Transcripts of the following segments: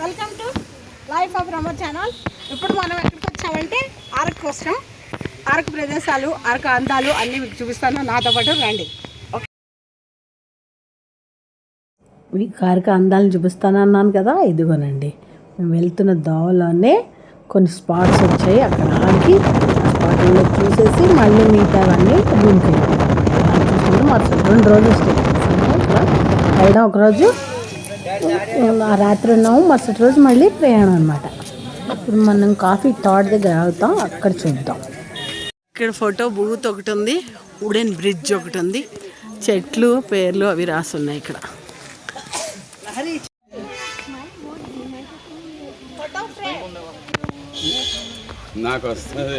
Welcome to life of Ramar channel ఇప్పుడు మనం ఎక్కడికి వచ్చామంటే అరకు కోసం. అరకు ప్రదేశాలు అరకు అందాలు అన్నీ మీకు చూపిస్తాను. నాతో పాటు రండి. మీకు అరకు అందాలను చూపిస్తాను చూపిస్తానన్నాను కదా ఇదిగోనండి. మేము వెళ్తున్న దోవలోనే కొన్ని స్పాట్స్ వచ్చాయి. అక్కడ ఆగి స్పాట్లో చూసేసి మళ్ళీ మిగతావన్నీ రూమ్కి చూసుకుంటే మా రెండు రోజులు స్టే చేసాము ఇక్కడ ఒకరోజు ఆ రాత్రి ఉన్నాము. మరుసటి రోజు మళ్ళీ ప్రయాణం అనమాట ఇప్పుడు మనం కాఫీ తోట దగ్గర ఆగుతాం అక్కడ చూద్దాం. ఇక్కడ ఫోటో బూత్ ఒకటి ఉంది వుడెన్ బ్రిడ్జ్ ఒకటి ఉంది. చెట్లు పేర్లు అవి రాసి ఉన్నాయి ఇక్కడ. నాకు వస్తుంది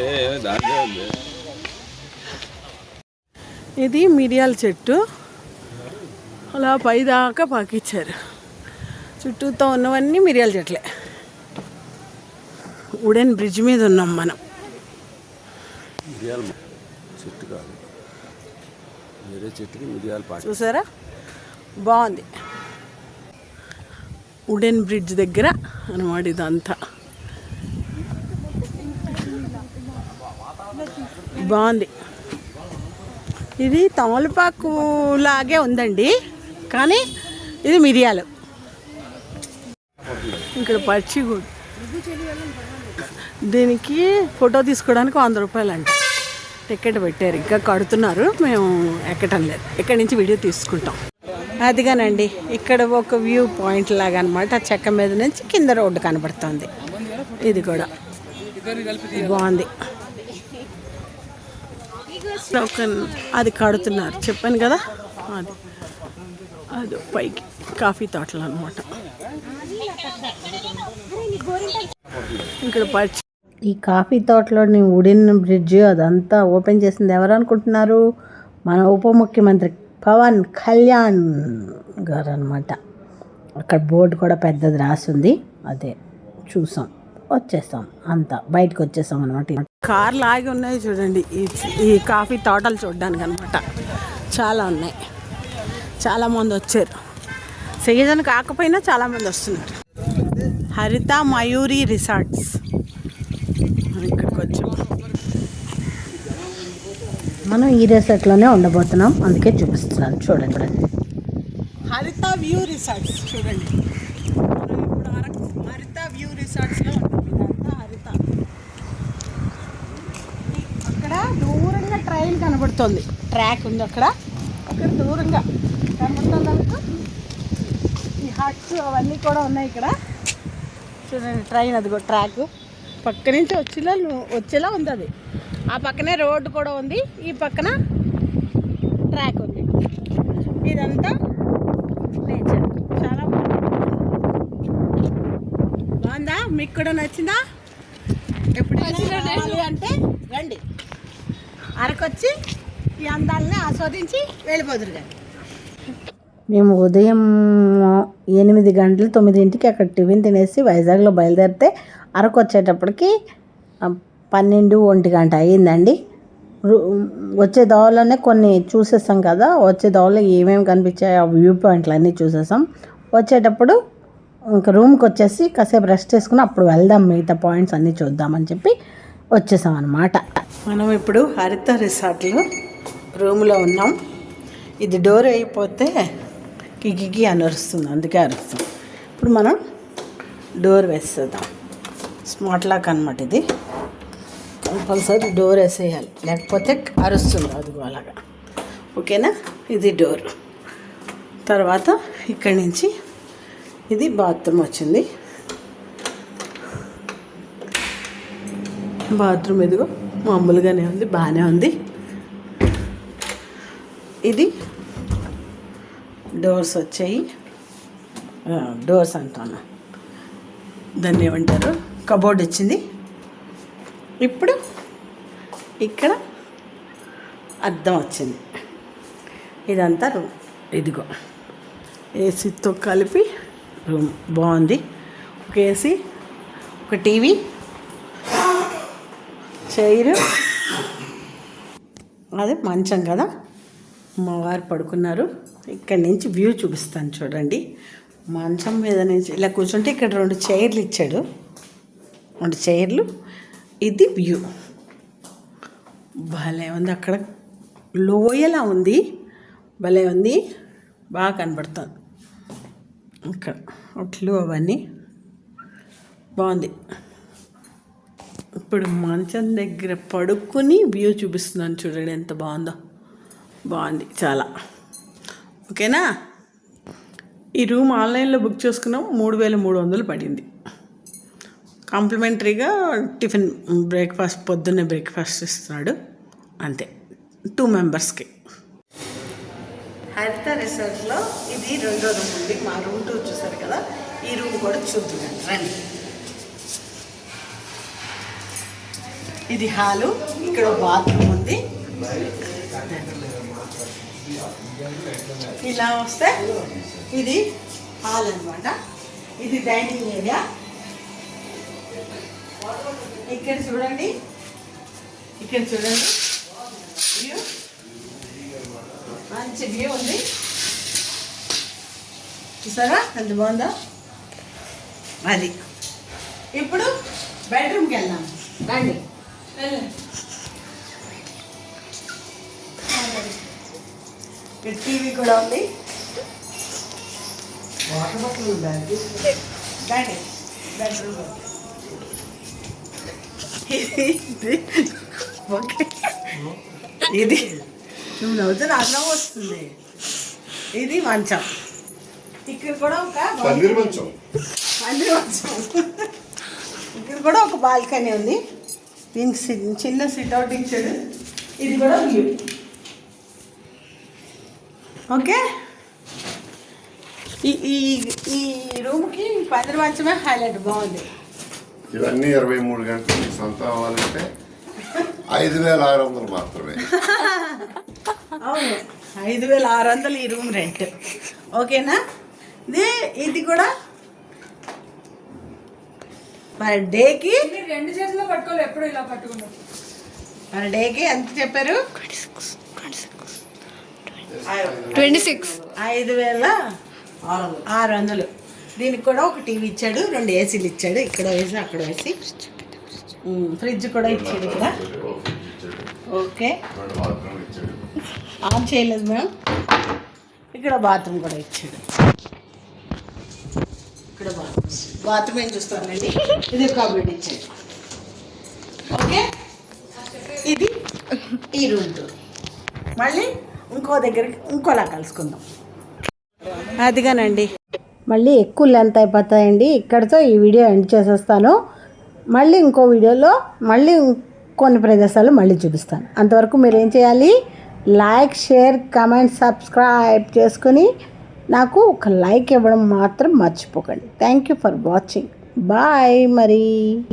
ఇది మిరియాల చెట్టు. అలా పైదాకా పాకిచ్చారు. చుట్టూతో ఉన్నవన్నీ మిరియాల చెట్లే. వుడెన్ బ్రిడ్జ్ మీద ఉన్నాం మనం. మిరియాల చెట్టు కాదు. వేరే చెట్టుకి మిరియాల పాట చూసారా? బాగుంది. వుడెన్ బ్రిడ్జ్ దగ్గర అనమాట ఇదంతా. బాగుంది. ఇది తమలపాకు లాగే ఉందండి. కానీ ఇది మిరియాలు. ఇక్కడ పచ్చి కూడా దీనికి ఫోటో తీసుకోవడానికి వంద రూపాయలు అంట టికెట్ పెట్టారు. ఇంకా కడుతున్నారు. మేము ఎక్కటం లేదు. ఇక్కడ నుంచి వీడియో తీసుకుంటాం. అదిగానండి. ఇక్కడ ఒక వ్యూ పాయింట్ లాగా అనమాట చెక్క మీద నుంచి కింద రోడ్డు కనబడుతుంది. ఇది కూడా. బాగుంది. ఒక అది కడుతున్నారు. చెప్పాను కదా? అది. అది పైకి కాఫీ తోటలు అనమాట ఇక్కడ పచ్చి ఈ కాఫీ తోటలోని ఉడిన బ్రిడ్జ్ అదంతా ఓపెన్ చేసింది ఎవరు అనుకుంటున్నారు? మన ఉప ముఖ్యమంత్రి పవన్ కళ్యాణ్ గారు అనమాట అక్కడ బోర్డు కూడా పెద్దది రాసింది. అదే చూసాం. వచ్చేసాం. అంతా బయటకు వచ్చేసాం అనమాట కార్లు ఆగి ఉన్నాయి చూడండి. ఈ ఈ కాఫీ తోటలు చూడడానికి అనమాట చాలా ఉన్నాయి. చాలా మంది వచ్చారు. సీజన్ కాకపోయినా చాలా మంది వస్తున్నారు. హరిత మయూరి రిసార్ట్స్. ఇక్కడికి వచ్చాం మనం ఈ రెసార్ట్లోనే ఉండబోతున్నాం. అందుకే చూపిస్తున్నాను. చూడండి హరిత వ్యూ రిసార్ట్స్. చూడండి. మనం ఇప్పుడు అరకు హరిత వ్యూ రిసార్ట్స్లో ఇదంతా హరిత. అక్కడ దూరంగా ట్రైన్ కనబడుతుంది. ట్రాక్ ఉంది అక్కడ. అక్కడ దూరంగా కనబడుతుంది అనుకో. ఈ హట్స్ అవన్నీ కూడా ఉన్నాయి ఇక్కడ. చూడండి ట్రైన్ అదిగో ట్రాక్. పక్క నుంచి వచ్చేలా వచ్చేలా ఉంది అది. ఆ పక్కనే రోడ్డు కూడా ఉంది ఈ పక్కన ట్రాక్ ఉంది. ఇదంతా నేచర్. చాలా బాగుంది. బాగుందా? మీకు కూడా నచ్చిందా? ఎప్పుడు రావాలి అంటే రండి. అరకొచ్చి ఈ అందాలని ఆస్వాదించి వెళ్ళిపోదురు కానీ మేము ఉదయం ఎనిమిది గంటలు తొమ్మిదింటికి అక్కడ టిఫిన్ తినేసి వైజాగ్లో బయలుదేరితే అరకు వచ్చేటప్పటికి పన్నెండు ఒంటి గంట అయ్యిందండి. వచ్చే దోవలోనే కొన్ని చూసేసాం కదా వచ్చే దోవలో ఏమేమి కనిపించాయో ఆ వ్యూ పాయింట్లు అన్నీ చూసేసాం వచ్చేటప్పుడు ఇంకా రూమ్కి వచ్చేసి కాసేపు రెస్ట్ చేసుకుని అప్పుడు వెళ్దాం మిగతా పాయింట్స్ అన్నీ చూద్దామని చెప్పి వచ్చేసాం అనమాట మనం ఇప్పుడు హరిత రిసార్ట్లో రూమ్లో ఉన్నాం. ఇది డోర్ అయిపోతే కికి అని అరుస్తుంది. అందుకే అరుస్తుంది. ఇప్పుడు మనం డోర్ వేసేద్దాం. స్మార్ట్ లాక్ అనమాట ఇది. కంపల్సరీ డోర్ వేసేయాలి. లేకపోతే అరుస్తుంది. అదిగో అలాగా. ఓకేనా? ఇది డోర్. తర్వాత ఇక్కడి నుంచి ఇది బాత్రూమ్ వచ్చింది. బాత్రూమ్ ఇదిగో మామూలుగానే ఉంది. బాగానే ఉంది. ఇది డోర్స్ వచ్చాయి. డోర్స్ అంటాను దాన్ని ఏమంటారు? కబోర్డ్ వచ్చింది ఇప్పుడు ఇక్కడ అద్దం వచ్చింది. ఇదంతా రూమ్. ఇదిగో. ఏసీతో కలిపి రూమ్. బాగుంది. ఒక ఏసీ ఒక టీవీ చైరు. అదే మంచం కదా. మా వారు పడుకున్నారు. ఇక్కడి నుంచి వ్యూ చూపిస్తాను చూడండి. మంచం మీద నుంచి ఇలా కూర్చుంటే ఇక్కడ రెండు చైర్లు ఇచ్చాడు. రెండు చైర్లు. ఇది వ్యూ. భలే ఉంది అక్కడ. లోయలా ఉంది. భలే ఉంది. బాగా కనబడుతుంది. ఇక్కడ ఒట్లు అవన్నీ. బాగుంది. ఇప్పుడు మంచం దగ్గర పడుకుని వ్యూ చూపిస్తున్నాను చూడండి ఎంత బాగుందో. బాగుంది చాలా. ఓకేనా? ఈ రూమ్ ఆన్లైన్లో బుక్ చేసుకున్నాం మూడు వేల మూడు వందలు పడింది. కాంప్లిమెంటరీగా టిఫిన్ బ్రేక్ఫాస్ట్ పొద్దున్నే బ్రేక్ఫాస్ట్ ఇస్తున్నాడు. అంతే టూ మెంబర్స్కి. హరిత రిసార్ట్లో ఇది రెండో రూమ్ ఉంది. మా రూమ్ టూ చూసారు కదా ఈ రూమ్ కూడా చూద్దాం రండి. ఇది హాలు ఇక్కడ బాత్రూమ్ ఉంది. ఇలా వస్తే ఇది హాల్ అన్నమాట. ఇది డైనింగ్ ఏరియా. ఇక్కడ చూడండి. ఇక్కడ చూడండి. వ్యూ మంచి వ్యూ ఉంది. చూసారా? అంత బాగుందా? అది. ఇప్పుడు బెడ్రూమ్కి వెళ్దాం. రండి. టీవీ కూడా ఉంది. వాటర్ బాటిల్ ఉందండి బెడ్రూమ్ ఇది ఓకే. ఇది. నువ్వు నవ్వుతే అన్నం వస్తుంది. ఇది మంచం. ఇక్కడ కూడా ఒక పందిరి మంచం. పందిరి మంచం. ఇక్కడ కూడా ఒక బాల్కనీ ఉంది. దీనికి చిన్న సిట్ అవుట్ ఇచ్చాడు. ఇది కూడా వ్యూ ఓకే? ఈ ఈ ఈ రూమ్కి మంచమే హైలైట్ బాగుంది. ఇవన్నీ ఇరవై మూడు గంటలు సొంతం అవ్వాలంటే ఐదు వేల ఆరు వందలు మాత్రమే. అవును ఐదు వేల ఆరు వందలు ఈ రూమ్ రెంట్. ఓకేనా? ఇది ఇది కూడా పర్ డేకి రెండు చేతుల్లో పట్టుకోవాలి ఎప్పుడు ఇలా పట్టుకున్నాం పర్ డేకి ఎంత చెప్పారు? ట్వంటీ సిక్స్ ఐదు వేల ఆరు వందలు. దీనికి కూడా ఒక టీవీ ఇచ్చాడు రెండు ఏసీలు ఇచ్చాడు ఇక్కడ వేసి అక్కడ వేసి. ఫ్రిడ్జ్ కూడా ఇచ్చాడు ఇక్కడ. ఓకే. ఆన్ చేయలేదు మేము ఇక్కడ బాత్రూమ్ కూడా ఇచ్చాడు. ఇక్కడ బాత్రూమ్. బాత్రూమ్ ఏం చూస్తానండి ఇది కాబట్టి ఇచ్చాడు. ఓకే. ఇది ఈ రూమ్ మళ్ళీ ఇంకో దగ్గరికి ఇంకోలా కలుసుకుందాం. అదిగానండి. మళ్ళీ ఎక్కువ లెంత్ అయిపోతాయండి. ఇక్కడితో ఈ వీడియో ఎండ్ చేసేస్తాను. మళ్ళీ ఇంకో వీడియోలో మళ్ళీ కొన్ని ప్రదేశాలు మళ్ళీ చూపిస్తాను. అంతవరకు మీరు ఏం చేయాలి? లైక్ షేర్ కమెంట్ సబ్స్క్రైబ్ చేసుకుని నాకు ఒక లైక్ ఇవ్వడం మాత్రం మర్చిపోకండి. Thank you for watching bye మరి.